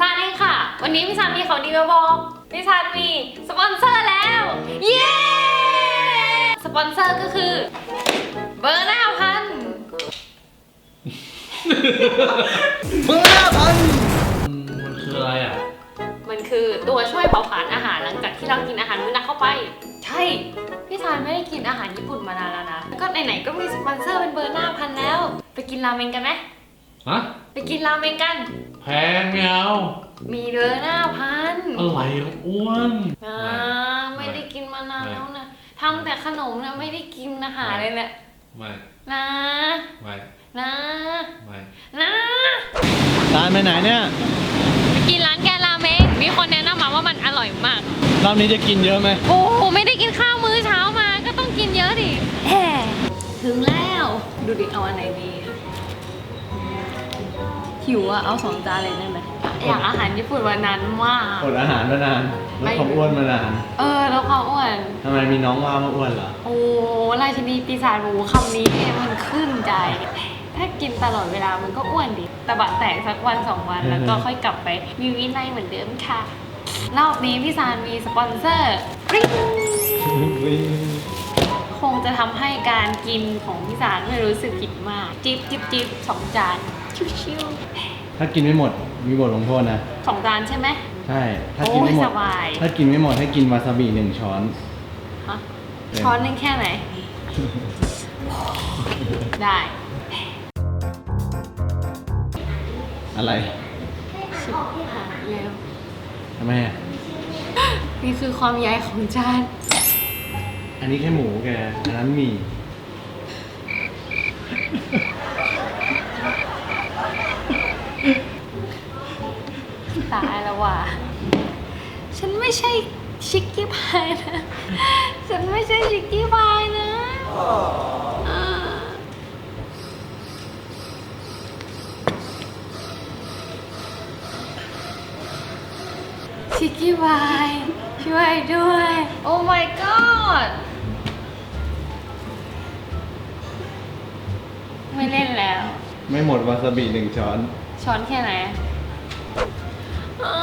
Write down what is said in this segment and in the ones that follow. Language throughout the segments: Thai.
ซานเองค่ะ วันนี้พี่ซานมีของดีมาบอกพี่ซานมีสปอนเซอร์แล้ว เย้ สปอนเซอร์ก็คือ เบอร์หน้าพัน เบอร์ห้าพัน มันคืออะไรอะ มันคือตัวช่วยเผาผลาญอาหารหลังจากที่เรากินอาหารมื้อหนักเข้าไป ใช่ พี่ซานไม่ได้กินอาหารญี่ปุ่นมานานแล้วนะก็ไหนๆก็มีสปอนเซอร์เป็นเบอร์หน้าพันแล้ว ไปกินราเมงกันไหมฮะไปกินราเมงกัน แพงไม่เอามีเบอร์หน้าพันอะไรของอ้วนอ่าไม่ได้กินมานานแล้วนะทำแต่ขนมนะไม่ได้กินอาหารเลยแหละไม่นะไม่นะไม่นะตานไปไหนเนี่ยไปกินร้านแกราเมงมีคนแนะนำมาว่ามันอร่อยมาก รอบนี้จะกินเยอะไหมโอ้โหไม่ได้กินข้าวมื้อเช้ามาก็ต้องกินเยอะดิแหมถึงแล้ว ดูดิเอาอันไหนดีหิวอะเอาสองจานเลยได้ไหมอยากอาหารญี่ปุ่นมานานมาก อดอาหารมานานลดความอ้วนมานานเออแล้วความอ้วนทำไมมีน้องว่ามาอ้วนเหรอ โอ้ราชินีปีศาจหมูคำนี้เนี่ยมันขึ้นใจ ถ้ากินตลอดเวลามันก็อ้วนดิตะบะแตกสักวันสองวัน แล้วก็ค่อยกลับไปมีวินัยเหมือนเดิมค่ะ รอบนี้พี่ซานมีสปอนเซอร์ปริ้ง คงจะทำให้การกินของพี่ซานไม่รู้สึกผิดมาก จิบจิบจิบสองจาน ชิวถ้ากินไม่หมดมีบทลงโทษนะ ๆสองจานใช่ไหม ใช่ ถ้ากินไม่หมโอ้ดยสบาย ถ้ากินไม่หมดให้กินวาซาบิหนึ่งช้อน ฮะช้อนนึงแค่ไหน ได้อะไรชิบหายแล้วทำไมอะนี่คือความใหญ่ของจาน อันนี้แค่หมูแกอันนั้นหมีตายแล้วว่ะ ฉันไม่ใช่ชิคกี้พายนะ ฉันไม่ใช่ชิคกี้พายนะอ่าชิคกี้พายช่วยด้วย โอ้ my god ไม่เล่นแล้ว ไม่หมดวาซาบิหนึ่งช้อน ช้อนแค่ไหนอ่า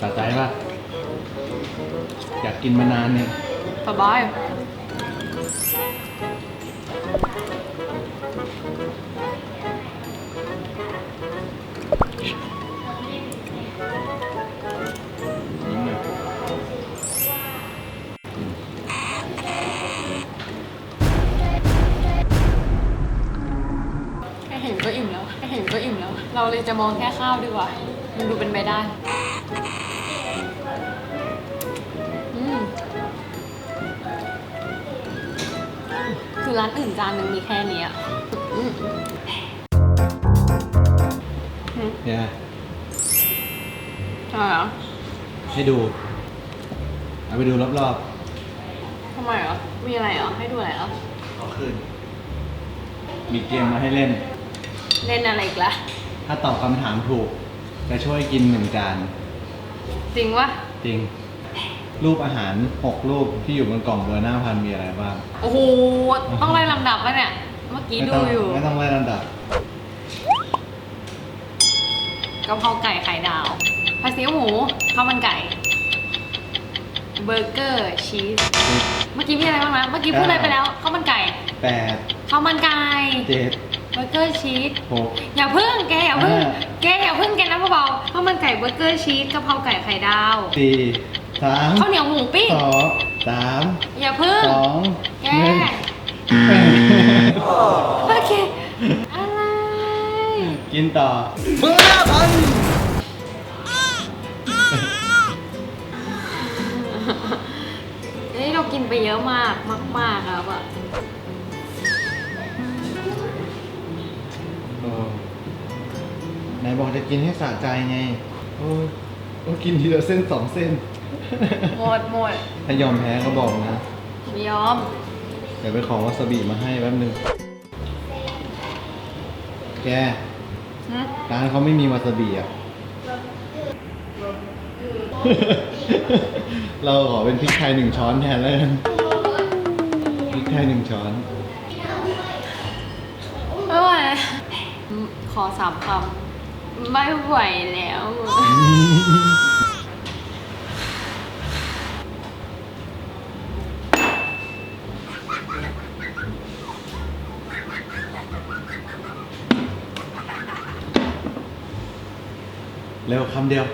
สะใจป่ะ อยากกินมานานเนี่ย สบาย เราเลยจะมองแค่ข้าวดีกว่า มันดูเป็นไปได้อืมคือร้านอื่นจานหนึ่งมีแค่นี้อะอืมอืมเนี่ยอะไรเหรอให้ดู เอาไปดูรอบทำไมเหรอ มีอะไรเหรอ ให้ดูอะไรเหรอๆเอาขึ้นมีเกมมาให้เล่น เล่นอะไรอีกละ ถ้าตอบคำถามถูก จะช่วยกินหนึ่งจาน จริงวะจริง รูปอาหาร 6 รูปที่อยู่บนกล่องเบอร์หน้าพันมีอะไรบ้าง โอ้โห ต้องไล่ลำดับปะเนี่ย เมื่อกี้ไม่ดูต้องอยู่ไม่ต้องไล่ลำดับกะเพราไก่ไข่ดาวผัดซีอิ๊วหมูข้าวมันไก่ เบอร์เกอร์ชีส เมื่อกี้มีอะไรบ้างนะ เมื่อกี้พูดอะไรไปแล้วข้าวมันไก่ แปดข้าวมันไก่ เจ็ด เบอร์เกอร์ชีสหกอย่าพึ่งแกอย่าพึ่งอ่า แกอย่าพึ่งแกนะเบาๆข้าวมันไก่เบอร์เกอร์ชีสกะเพราไก่ไข่ดาวสี่สามข้าวเหนียวหมูปิ้งสองสามอย่าพึ่งสองแกหนึ่งโอเคอะไรกินต่อเบอร์หน้าพันเฮ้ยเรากินไปเยอะมากมากๆครับอะ บอกจะกินให้สะใจไง โอ้ยต้องกินทีละเส้นสองเส้น หมดหมดถ้ายอมแพ้ก็บอกนะ ไม่ยอม เดี๋ยวไปขอวาซาบิมาให้แป๊บนึง แกหึร้านเขาไม่มีวาซาบิอะมเราขอเป็นพริกไทยหนึ่งช้อนแทนแล้วกันพริกไทยหนึ่งช้อน ไม่ไหวขอสามคำ ไม่ไหวแล้ว เร็วคำเดียว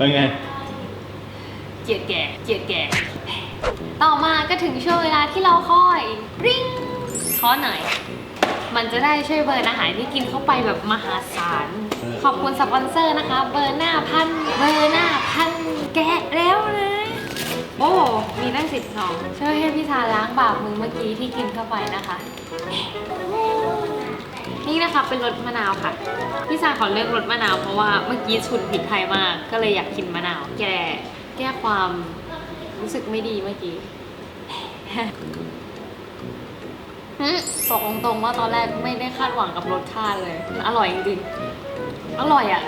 เป็นไง เจียดแก่ เจียดแก่ ต่อมาก็ถึงช่วงเวลาที่เราคอยริงขอหน่อย มันจะได้ช่วยเบิร์นอาหารที่กินเข้าไปแบบมหาศาล ขอบคุณสปอนเซอร์นะคะ เบอร์หน้าพัน เบอร์หน้าพัน แกะแล้วนะ โอ้ มีตั้งสิบสองช่วยให้พี่ทาล้างบาปมือเมื่อกี้ที่กินเข้าไปนะคะ นี่นะคะเป็นรสมะนาวค่ะ พี่ซาขอเลือกรสมะนาวเพราะว่าเมื่อกี้ฉุนผิดไทยมาก ก็เลยอยากกินมะนาว แก้แก้ความรู้สึกไม่ดีเมื่อกี้บอกตรงๆว่าตอนแรกไม่ได้คาดหวังกับรสชาติเลย อร่อยจริงๆ อร่อยอะ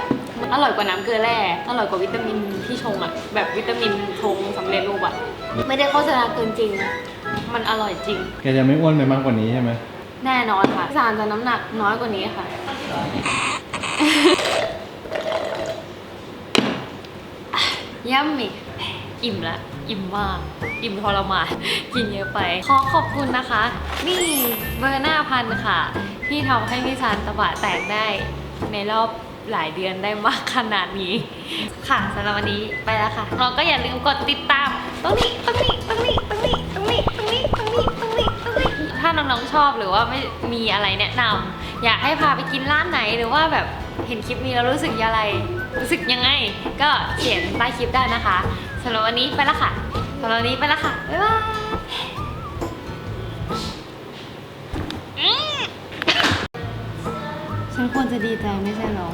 อร่อยกว่าน้ำเกลือแร่ อร่อยกว่าวิตามินที่ชงอะ แบบวิตามินชงสำเร็จรูปอะ ไม่ได้โฆษณาเกินจริงนะมันอร่อยจริง แกจะไม่อ้วนไปมากกว่านี้ใช่ไหม แน่นอนค่ะพี่สารจะน้ำหนักน้อยกว่านี้ค่ะยัมมิอิ่มละ อิ่มมาก อิ่มทรมานกินเยอะไป ขอขอบคุณนะคะ นี่เบอร์หน้าพันค่ะ ที่ทำให้พี่ซานตะบะแตกได้ในรอบหลายเดือนได้มากขนาดนี้ ค่ะสำหรับวันนี้ไปแล้วค่ะเราก็อย่าลืมกดติดตาม ตรงนี้ ตรงนี้ ตรงนี้ น้องๆชอบหรือว่าไม่มีอะไรแนะนำอยากให้พาไปกินร้านไหนหรือว่าแบบเห็นคลิปนี้แล้วรู้สึกยังไงรู้สึกยังไง ก็เขียนใต้คลิปได้นะคะสำหรับวันนี้ไปแล้วค่ะสำหรับวันนี้ไปแล้วค่ะบ๊ายบายอืมฉันควรจะดีใจไม่ใช่หรอ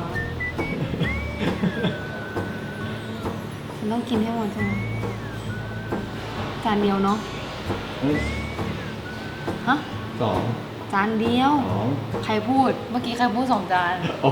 ฉันต้องกินให้หมดใช่ไหมจานเดียวเนาะเฮ้ยฮะ สองจานเดียวสองใครพูด เมื่อกี้ใครพูดสองจาน